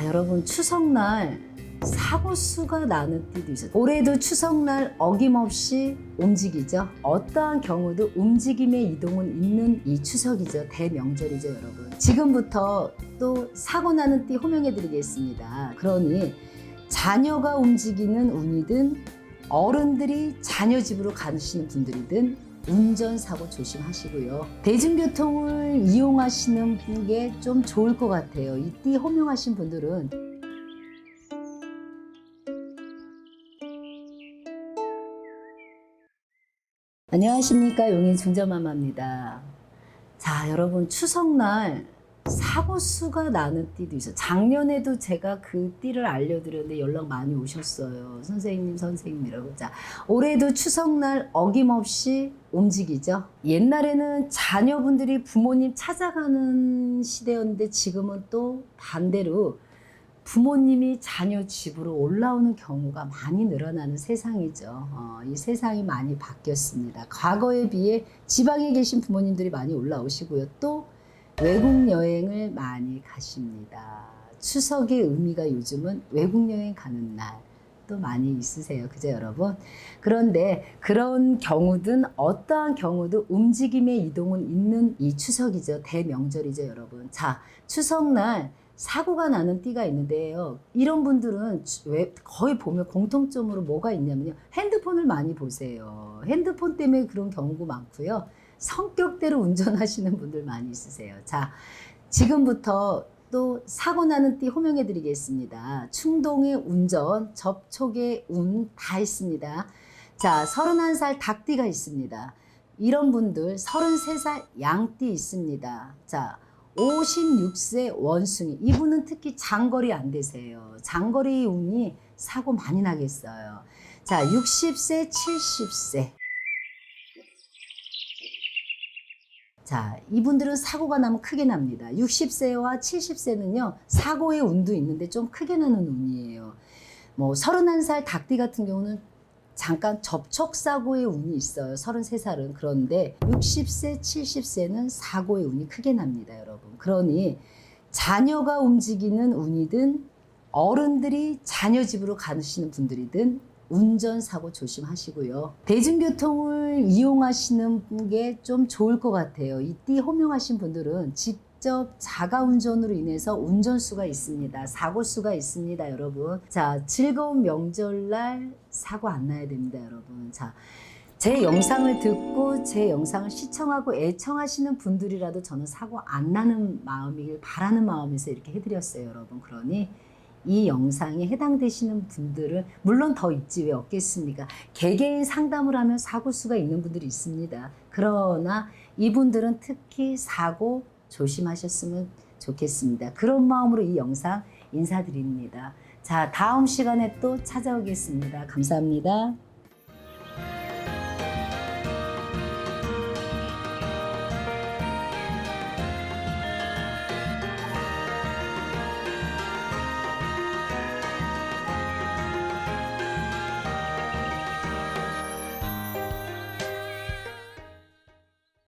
자, 여러분 추석날 사고 수가 나는 때도 있어요. 올해도 추석날 어김없이 움직이죠. 어떠한 경우도 움직임의 이동은 있는 이 추석이죠. 대명절이죠, 여러분. 지금부터 또 사고 나는 띠 호명해 드리겠습니다. 그러니 자녀가 움직이는 운이든 어른들이 자녀 집으로 가시는 분들이든 운전사고 조심하시고요. 대중교통을 이용하시는 게 좀 좋을 것 같아요. 이띠 호명하신 분들은 안녕하십니까 용인 중저마마입니다. 자 여러분 추석날 사고 수가 나는 띠도 있어요. 작년에도 제가 그 띠를 알려드렸는데 연락 많이 오셨어요. 선생님 선생님이라고. 자 올해도 추석날 어김없이 움직이죠. 옛날에는 자녀분들이 부모님 찾아가는 시대였는데 지금은 또 반대로 부모님이 자녀 집으로 올라오는 경우가 많이 늘어나는 세상이죠. 어, 이 세상이 많이 바뀌었습니다. 과거에 비해 지방에 계신 부모님들이 많이 올라오시고요. 또 외국 여행을 많이 가십니다. 추석의 의미가 요즘은 외국 여행 가는 날. 또 많이 있으세요. 그죠, 여러분? 그런데 그런 경우든 어떠한 경우도 움직임의 이동은 있는 이 추석이죠. 대명절이죠, 여러분. 자, 추석날 사고가 나는 띠가 있는데요. 이런 분들은 왜 거의 보면 공통점으로 뭐가 있냐면요. 핸드폰을 많이 보세요. 핸드폰 때문에 그런 경우가 많고요. 성격대로 운전하시는 분들 많이 있으세요. 자, 지금부터 또 사고 나는 띠 호명해 드리겠습니다. 충동의 운전, 접촉의 운 다 있습니다. 자, 31살 닭띠가 있습니다. 이런 분들 33살 양띠 있습니다. 자, 56세 원숭이. 이분은 특히 장거리 안 되세요. 장거리 운이 사고 많이 나겠어요. 자, 60세, 70세. 자, 이분들은 사고가 나면 크게 납니다. 60세와 70세는요, 사고의 운도 있는데 좀 크게 나는 운이에요. 뭐, 31살 닭띠 같은 경우는 잠깐 접촉사고의 운이 있어요. 33살은. 그런데 60세, 70세는 사고의 운이 크게 납니다, 여러분. 그러니 자녀가 움직이는 운이든 어른들이 자녀 집으로 가시는 분들이든 운전사고 조심하시고요. 대중교통을 이용하시는 게 좀 좋을 것 같아요. 이띠 호명하신 분들은 직접 자가 운전으로 인해서 운전수가 있습니다. 사고수가 있습니다, 여러분. 자, 즐거운 명절날 사고 안 나야 됩니다, 여러분. 자, 제 영상을 듣고 제 영상을 시청하고 애청하시는 분들이라도 저는 사고 안 나는 마음이길 바라는 마음에서 이렇게 해드렸어요, 여러분. 그러니 이 영상에 해당되시는 분들은 물론 더 있지 왜 없겠습니까? 개개인 상담을 하면 사고 수가 있는 분들이 있습니다. 그러나 이분들은 특히 사고 조심하셨으면 좋겠습니다. 그런 마음으로 이 영상 인사드립니다. 자, 다음 시간에 또 찾아오겠습니다. 감사합니다.